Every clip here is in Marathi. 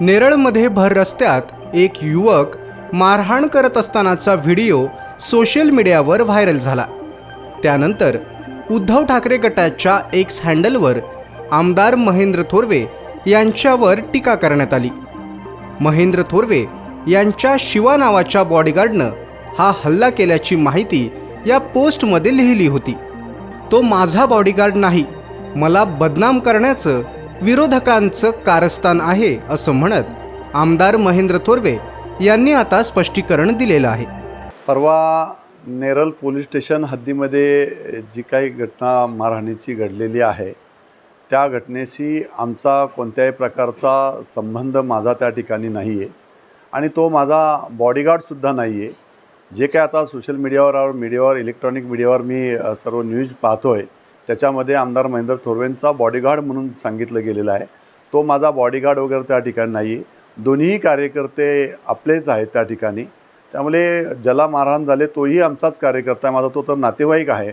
नेरळमध्ये भर रस्त्यात एक युवक मारहाण करत असतानाचा व्हिडिओ सोशल मीडियावर व्हायरल झाला. त्यानंतर उद्धव ठाकरे गटाच्या एक्स हँडलवर आमदार महेंद्र थोरवे यांच्यावर टीका करण्यात आली. महेंद्र थोरवे यांच्या शिवा नावाच्या बॉडीगार्डनं हा हल्ला केल्याची माहिती या पोस्टमध्ये लिहिली होती. तो माझा बॉडीगार्ड नाही. मला बदनाम करण्याचं विरोधकांचं कारस्थान आहे असं म्हणत आमदार महेंद्र थोरवे यांनी आता स्पष्टीकरण दिलेलं आहे. परवा नेरल पोलीस स्टेशन हद्दीमध्ये जी काही घटना मारहाणीची घडलेली आहे त्या घटनेशी आमचा कोणत्याही प्रकारचा संबंध माझा त्या ठिकाणी नाही आहे आणि तो माझा बॉडीगार्डसुद्धा नाही आहे जे काय आता सोशल मीडियावर मीडियावर इलेक्ट्रॉनिक मीडियावर मी सर्व न्यूज पाहतो आहे त्याच्यामध्ये आमदार महेंद्र थोरवेंचा बॉडीगार्ड म्हणून सांगितलं गेलेलं आहे. तो माझा बॉडीगार्ड वगैरे त्या ठिकाणी नाही. आहे दोन्हीही कार्यकर्ते आपलेच आहेत त्या ठिकाणी. त्यामुळे ज्याला मारहाण झाले तोही आमचाच कार्यकर्ता आहे. माझा तो तर नातेवाईक आहे.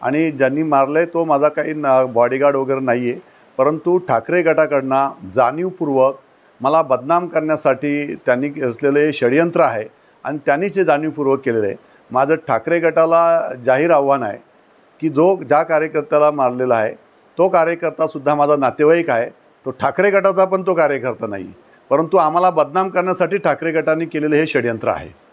आणि ज्यांनी मारलं आहे तो माझा काही ना बॉडीगार्ड वगैरे नाही आहे परंतु ठाकरे गटाकडनं जाणीवपूर्वक मला बदनाम करण्यासाठी त्यांनी असलेलं हे षडयंत्र आहे. आणि त्यांनीच हे जाणीवपूर्वक केलेलं आहे. माझं ठाकरे गटाला जाहीर आव्हान आहे. की जो ज्या कार्यकर्त्याला मारलेला आहे तो कार्यकर्तासुद्धा माझा नातेवाईक आहे तो ठाकरे गटाचा पण तो कार्यकर्ता नाही. परंतु आम्हाला बदनाम करण्यासाठी ठाकरे गटाने केलेलं हे षडयंत्र आहे.